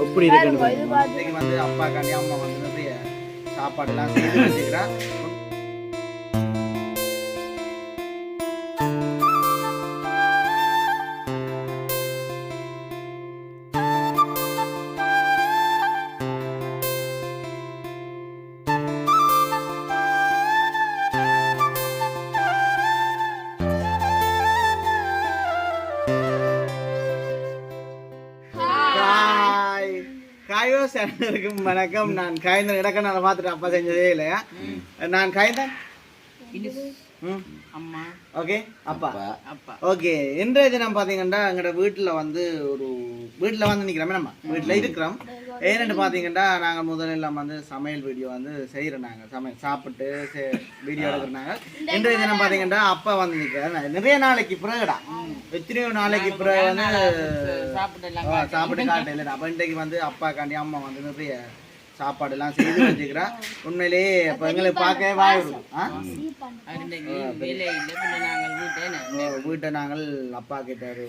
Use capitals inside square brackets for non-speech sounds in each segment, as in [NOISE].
எப்படி வந்து அம்மா வந்து எல்லாம் சேனலுக்கும் வணக்கம். நான் காய்ந்த இடக்க நான் பார்த்துட்டு அப்பா செஞ்சதே இல்லையா? நான் காய்ந்தேன்? ஓகே அப்பா. அப்பா. ஓகே இன்றைய தினம் பார்த்தீங்கன்னா எங்களோட வீட்டில் வந்து ஒரு வீட்டில் வந்து நிற்கிறோமே நம்ம வீட்டில் இருக்கிறோம். ஏன்னு பார்த்தீங்கன்னா நாங்கள் முதல்ல வந்து சமையல் வீடியோ வந்து செய்கிறோம் நாங்கள் சமையல் சாப்பிட்டு வீடியோ எடுக்கிறோம் இன்றைய தினம் பார்த்தீங்கன்னா அப்பா வந்து நிற்கிறேன் நிறைய நாளைக்கு பிறகுடா. எத்தனையோ நாளைக்கு பிறகு வந்து சாப்பிடலாம் ஆ, சாப்பிட்டு காட்டையில் அப்போ இன்றைக்கு வந்து அப்பா காண்டி அம்மா வந்து நிறைய சாப்பாடு எல்லாம் செய்து வச்சுக்கிறா உண்மையிலேயே இப்போ எங்களுக்கு பார்க்கவே வாய் வரும் ஆ? அன்றைக்கு வேலை இல்லை பின்ன நாங்கள் வீட்டை நாங்கள் அப்பா கிட்ட ஒரு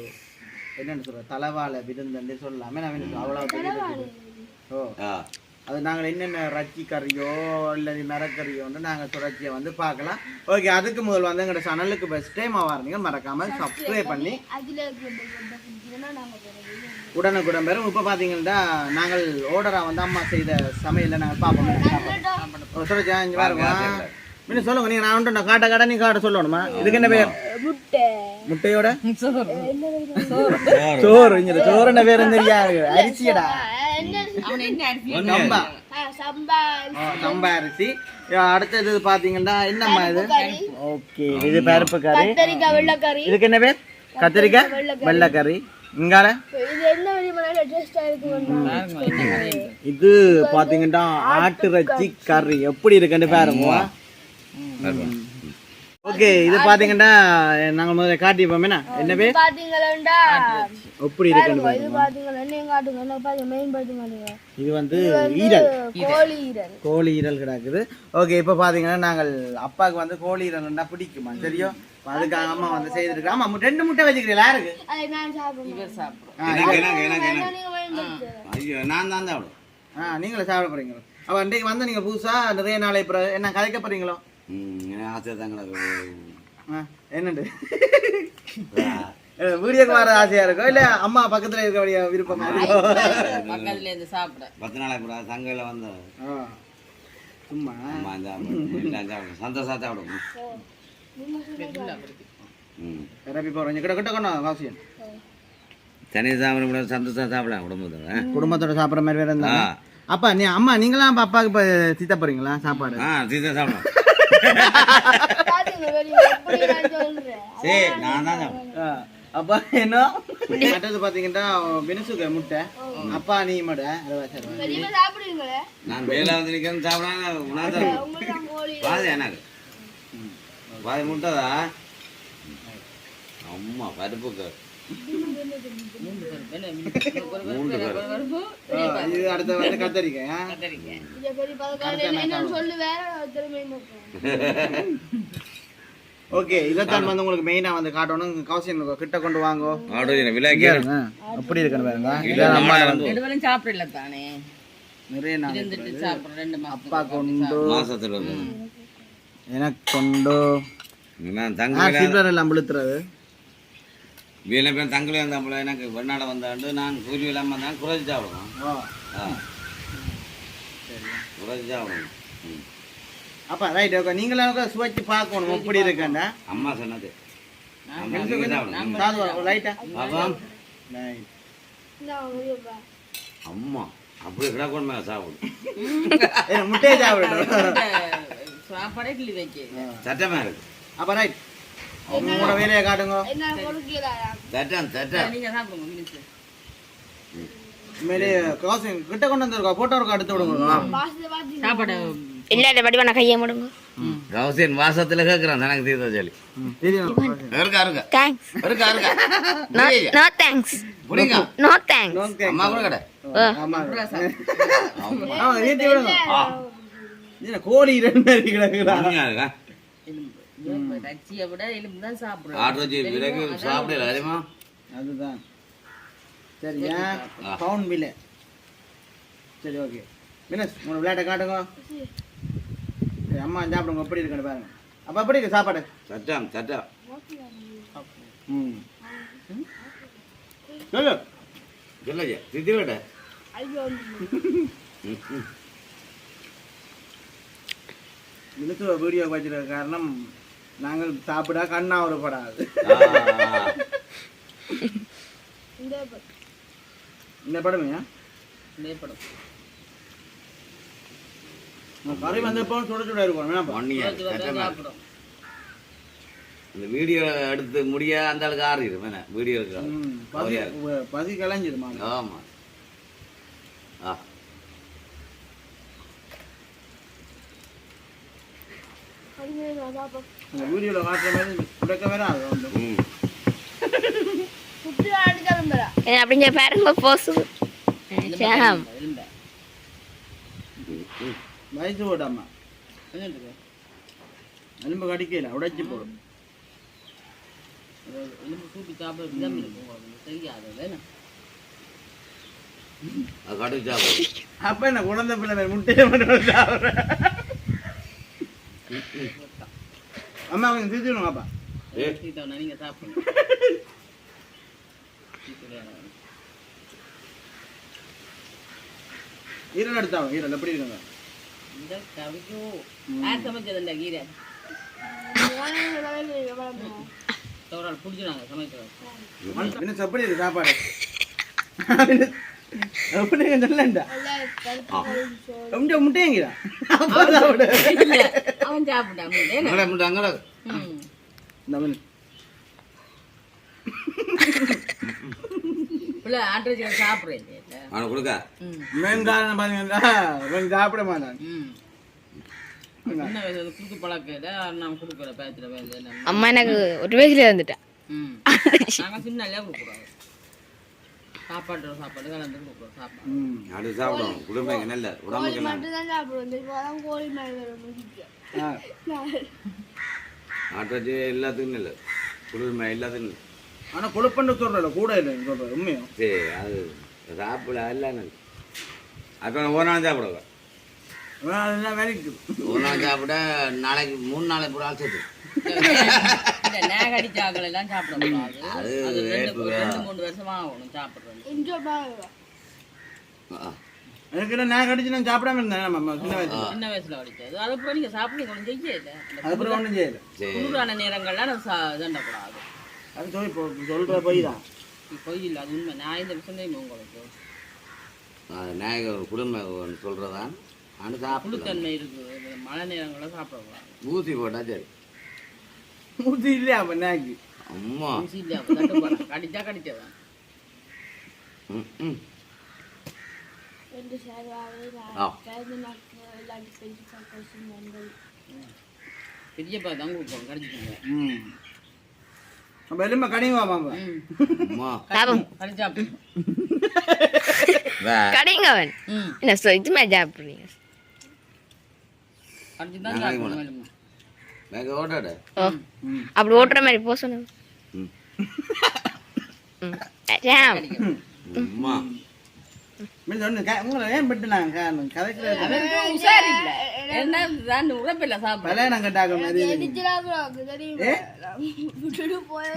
என்னன்னு சொல்ற தலைவாழை விருந்தண்டு சொல்லலாமே நான் இருக்குது. ஓ அது நாங்கள் என்னென்ன ரச்சி கறியோ அல்லது மிரக்கறியோன்னு நாங்கள் தொடர்ச்சியை வந்து பார்க்கலாம். ஓகே அதுக்கு முதல் வந்து எங்களோட சேனலுக்கு பெஸ்ட் டைம் ஆவாருங்க மறக்காம சப்ஸ்கிரைப் பண்ணி உடனுக்குடன் பெறும் இப்போ பார்த்தீங்கன்னா நாங்கள் ஓர்டராக வந்து அம்மா செய்த சமையலில் நாங்கள் பார்ப்போம். சொல்லுச்சா இங்கே பாருங்க. முன்ன சொல்லுங்க நீங்கள் நான் ஒன்று காட்ட காட்ட நீ காட்ட சொல்லணுமா? இதுக்கு என்ன பேர் முட்டை. முட்டையோட? சோறு. இங்க சோறுன பேர் தெரியாது அரிசியடா. என்ன அவன் என்ன அரிசி? சம்பா. அரிசி. அடுத்தது பாத்தீங்கன்னா என்னம்மா இது? ஓகே இது பருப்பு கறி. இதுக்கு என்ன பேர்? கத்திரிக்காய் வெள்ளைக்கறி இது பாத்தீங்கன்னா ஆட்டு இறைச்சி கறி. எப்படி இருக்குன்னு பாருங்க ஓகே இது பாத்தீங்கன்னா நாங்க முதல்ல காட்டிப்போம் என்ன? என்ன பேர் பாத்தீங்களா? எப்படி இருக்குன்னு இது காட்டுங்க என்ன பாருங்க மெயின் மாட்டீங்க இது வந்து ஈரல். கோழி ஈரல். கோழி ஈரல் கிடக்குது. ஓகே இப்போ பார்த்தீங்கன்னா நாங்கள் அப்பாவுக்கு வந்து கோழி ஈரல்னா பிடிக்குமா? தெரியும் அதுக்காக அம்மா வந்து செய்திருக்கு. ஆமா ரெண்டு முட்டை வச்சுக்கிறீங்களா? யாருக்கு? நான் சாப்பிடுவேன் ஐயோ நான் தான் சாப்பிடும் ஆ நீங்களும் சாப்பிட போறீங்க அப்போ இன்றைக்கு வந்து நீங்கள் புதுசாக நிறைய நாளை என்ன கதைக்க போறீங்களோ? ஆசை ஆ என்னண்டு வீடியோக்கு வர ஆசையா இருக்கோ இல்லை அம்மா பக்கத்தில் இருக்கக்கூடிய விருப்பமா இருக்கோ பக்கத்துல இருந்து சாப்பிட பத்து நாளைக்கு அப்புறம் சங்கையில் வந்து ஆ. சும்மா இந்த சாப்பிடும் சந்தோஷம் சாப்பிடும் ம் ரப்பி போகிறோம் கிட்ட கிட்ட கொண்டா அவசியம் தனி சாப்பிட முடியாது சந்தோஷம் சாப்பிடலாம் குடும்பத்தோட குடும்பத்தோட சாப்பிட்ற மாதிரி வேற இருந்தா அப்பா நீ அம்மா நீங்களாம் அப்ப அப்பாவுக்கு இப்போ சித்த போறீங்களா சாப்பாடு ஆ சீதா சாப்பிடும் சரி நான் தான் அப்பா என்ன அடுத்தது பாத்தீங்கன்னா முட்டை அப்பா நீ மட நான் வேலை வந்து நிற்கிறேன் சாப்பிடாம உணவு உங்களுக்கு தான் கோழி பாது எனக்கு பாதி முட்டைதா அம்மா பருப்புக்கு மூன்று இது அடுத்த வந்து என்ன [LAUGHS] ஓகே இதைத்தான் வந்து உங்களுக்கு மெயினா வந்து காட்டணும். கவசியம் கிட்ட கொண்டு வாங்கோ. ஆடு விலைக்கு அப்படி இருக்கணும் பாருங்க. சாப்பிடல தானே நிறைய நாள் அப்பா கொண்டு. மாசத்துல எனக்கு கொண்டு. நான் தங்க சில்லர் எல்லாம் விழுத்துறது வீட்டில் பேர் தங்கலே வந்தாப்புல எனக்கு வெண்ணாட வந்தாண்டு நான் கூலி இல்லாமல் சாப்பிடுவோம். ஓ ஆ. சாப்பிடுவோம் ம். அப்பா ரைட் ஓகே நீங்களும் சுவைச்சு பார்க்கணும். எப்படி இருக்கேன்டா அம்மா சொன்னது. அம்மா அப்படி கிடக்கணுமே சாப்பிடும் [LAUGHS] முட்டையை சாப்பிடணும் [LAUGHS] சாப்பாடே கிளி வச்சு சட்டமா இருக்கு. அப்ப ரைட் உங்களோட வேலையை காட்டுங்க. என்ன கொடுக்கல சட்டம் சட்டம். நீங்க சாப்பிடுங்க காசு கிட்ட கொண்டு வந்திருக்கா போட்டோ இருக்கா எடுத்து விடுங்க சாப்பாடு இல்ல வடிவான கையை முடுங்க கேட்குறான் எனக்கு தீர்த்த சொல்லி ம், தெரியும் இருக்கா இருக்கா தேங்க்ஸ் இருக்கா இருக்கா நோ நோ தேங்க்ஸ் புரியுங்க நோ தேங்க்ஸ் Don't அம்மா கூட கடை ஆமா ஆமா ஏத்தி விடுங்க என்ன கோழி ரெண்டு ரச்சியை விட எலும்பு தான் சாப்பிடுறோம் ஆட்டு சாப்பிடல அதுதான் சரி ஏன் பவுன் பில்லு சரி ஓகே மினஸ் உங்களை விளையாட்டை காட்டுங்க. சரி, அம்மா சாப்பிடுங்க எப்படி இருக்குன்னு பாருங்க. அப்போ எப்படி இருக்கு சாப்பாடு? சட்டம் சட்டம். ம். சொல்லு. சொல்லுங்க ஐயோ இதுக்கு வீடியோ வச்சிருக்க காரணம் நாங்கள் சாப்பிடா கண்ணா உருப்படாது இந்த ப- இந்த படமே. கறி வந்தப்போ சுட சுட இருக்கும் இந்த வீடியோ எடுத்து முடிய அந்த ஆளுக்கு ஆறிடும் என்ன வீடியோ பசி கலைஞ்சிருமா? ஆமா. ஆ. இந்த வீடியோவில் காட்டுற மாதிரி உடைக்க வேற அது வந்து ம் குட்டி அடிச்சாலும் பெறா என்ன அப்படிங்க பாருங்க போசு. எலும்பை வயசு என்னது எலும்பு கடிக்கல உடைச்சி போடும் எலும்பு சூப்பி சாப்பிட விதம் இருக்கும் தெரியாது. வேணும் அப்ப என்ன குழந்தை பிள்ளை முட்டையை மட்டும். அம்மா கொஞ்சம் திருத்திடுங்க அப்பா நீங்க சீத்தவனா. ஈரல் எடுத்தாங்க ஈரல். எப்படி இருக்குங்க? இந்த கவிக்கோ யார் சமைச்சது இந்த கீரை. தோறால் பிடிச்சினாங்க சமைக்கிறது. என்ன எப்படி இருக்கு சாப்பாடு? இல்ல, அவன் சாப்பிட்டான் பிள்ளை சாப்பிடுறேன் இல்ல? அவனை கொடுக்க. மெயின் காரணம் பாத்தீங்கன்னா இவன் சாப்பிட மாட்டான். ம். சின்ன வயசுல குடுத்து பழக்கல நான் கொடுக்குற பேத்துல அம்மா எனக்கு ஒரு வயசுல வந்துட்டா ம். நாங்கள் சின்னலே கொடுக்குறோம். சாப்பாடு சாப்பாடு கலந்து கொடுக்குறோம் சாப்பாடு. ம். அது சாப்பிடும் குடும்பம் நல்ல உடம்புக்கு நல்ல. மட்டும்தான் சாப்பிடுவோம். இந்த இப்போதான் கோழி மாதிரி முடிக்க ஆ. [LAUGHS] ஆட்டாச்சி எல்லாத்துக்கும் இல்லை குளிர்மை எல்லாத்துக்கும் இல்லை ஆனா கொழுப்பண்டு சொல்றல கூட இல்லை சொல்ற உண்மையும் சரி அது சாப்பிட நல்லது அப்போ ஒரு நாள் சாப்பிடுவேன் வேலைக்கு ஒரு நாள் சாப்பிட நாளைக்கு மூணு நாளைக்கு ஒரு ஆள் சேர்த்து. எல்லாம் பண்ணுங்க எனக்கு நான் கடிச்சு நான் சாப்பிடாம இருந்தேன் நம்ம சின்ன வயசுல. சின்ன வயசுல அடிச்சது. அதுக்கப்புறம் நீங்க சாப்பிட்டு கொஞ்சம் செய்யல அதுக்கப்புறம் ஒன்றும் செய்யல. குளிரான நேரங்கள்லாம் நான் சா இதண்டக்கூடாது அது சொல்லி சொல்ற போய் தான் பொய் இல்லை அது உண்மை. நான் இந்த விஷயம் தெரியுமா உங்களுக்கு அது நாயகர் குடும்பம் சொல்கிறதான் ஆனால் சாப்பிடலாம். புழுத்தன்மை இருக்குது மழை நேரங்களில் சாப்பிடக்கூடாது ஊசி போட்டா சரி. ஊசி இல்லையா அப்ப நாக்கு அம்மா. ஊசி இல்லை அப்போ? தட்டுப்பாடு கடிச்சா கடிச்சதான் பெரியப்பா தான் கொடுப்போம். கடிச்சிக்கோங்க ம். நம்ம எலும்ப கடிங்க மாமா ம் அம்மா சாப்பிடும் கடிச்சாப்பு வே கடைங்க அவன் என்ன சொ இது மாதிரி சாப்பிட்றீங்க அப்படி ஓட்டுற மாதிரி போ சொன்ன ஏன் விட்டு நான் என்ன தான் உறப்பில்லை சாப்பிட. கல்யாணம் கட்டாக்க மாதிரி விட்டுட்டு போய்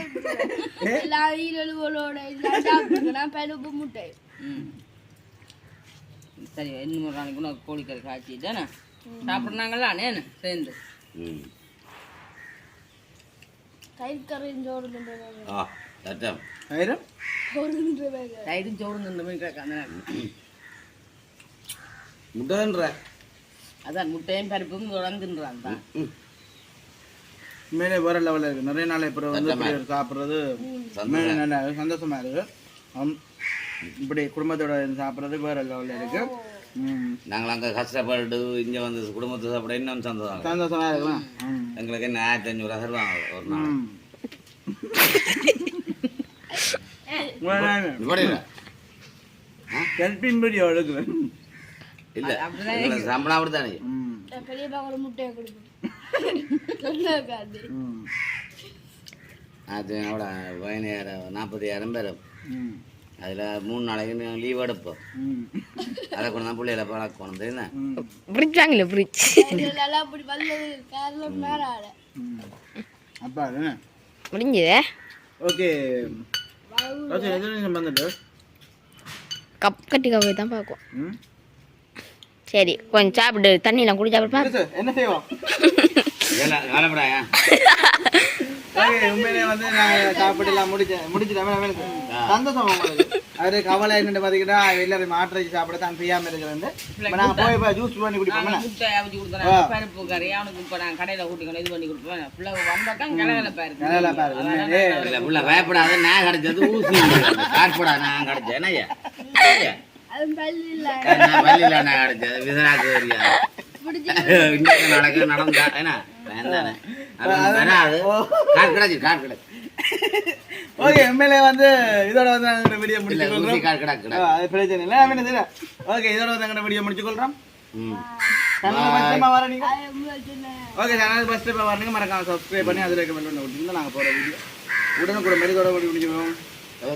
எல்லா ஈரல்களோட சாப்பிட்டுருக்கேன் பழுப்பு முட்டை சரி இன்னும் ஒரு நாளைக்கு நான் கோழிக்கறி காய்ச்சி தானே சாப்பிட்றாங்களா நேனு சேர்ந்து. தயிர் சோறு சோறு தயிரும் சோறு கேட்காங்க முட்டைன்ற அதான் முட்டையும் பருப்பும் தொடர்ந்துன்றான் தான் ம். உண்மையிலே வேற லெவலில் இருக்கு. நிறைய நாள் இப்போ வந்து சாப்பிட்றது உண்மையிலே நல்லா இருக்கு, சந்தோஷமா இருக்கு. ஆம். இப்படி குடும்பத்தோட இருந்து சாப்பிட்றது வேற லெவலில் இருக்கு. நாங்கள் அங்கே கஷ்டப்பட்டு இங்கே வந்து குடும்பத்தை சாப்பிட இன்னும் சந்தோஷம் சந்தோஷமா இருக்கலாம். எங்களுக்கு என்ன ஆயிரத்தி அஞ்சூறு தருவாங்க ஒரு நாள். ஹெல்பிங் [LAUGHS] வீடியோ எடுக்குறேன். இல்லை. சம்பளம் அப்படி தானே ம். பெரிய பக்கம் முட்டையை கொடுக்கும் நல்லா இருக்காது ம். அது என்னோட பதினாயிரம் நாற்பதாயிரம் பேர் ம். அதில் மூணு நாளைக்கு லீவ் எடுப்போம். ம். அதை கொண்டு தான் பிள்ளைகளை பழக்கணும் தெரியுதா? மேலால ம். அப்பா முடிஞ்சதே? ஓகே. கப் கட்டி கப்பை தான் பார்க்கும். ம். சரி கொஞ்சம் சாப்பிட்டு அப்புறம் சரி, சார், என்ன செய்வோம்? உண்மையிலே வந்து நாங்கள் சாப்பிட்டு எல்லாம் முடிச்சு முடிச்சுட்டோம். எனக்கு சந்தோஷம் உங்களுக்கு. அது கவலை என்னன்னு பார்த்தீங்கன்னா எல்லாரும் சாப்பிட தான் செய்யாமல் இருக்கிறது நாங்கள் போய் இப்போ ஜூஸ் பண்ணி குடிப்போம் அவிச்சு கொடுக்குறான் பருப்பு கறி அவனுக்கு இப்போ நான் கடையில் ஊட்டிக்கணும் இது பண்ணி கொடுப்பேன் பிள்ளை வந்தாக்கா கிளகலப்பா இருக்கு புள்ள பயப்படாத நான் கிடைச்சது ஊசி. காட்படா நான் கிடைச்சேன். பள்ளியில் கிடைச்சது விசராக்கு இன்னைக்கு நாளைக்கு நடந்தா என்ன ஓகே உண்மையிலே வந்து இதோட வந்து நாங்கள் வீடியோ இல்லை முடிச்சு ஊசி கார் கிடக்கு கொள்றோம் அது பிரச்சனை இல்லை. என்ன தெரியல ஓகே இதோட வந்து எங்களோட வீடியோ முடிச்சு கொள்றோம். ம். சேனல் ஃபஸ்ட் டைமாக வர நீங்க? அது உங்களுக்கு சொன்னேன் ஓகே சேனல் ஃபஸ்ட் டைமாக வரணுங்க மறக்காம சப்ஸ்கிரைப் பண்ணி அதில் கமெண்ட் பண்ணி விட்டுருங்க நாங்கள் போகிற வீடியோ உடனுக்குடன் மெரிதோட முடிஞ்சுக்கோம்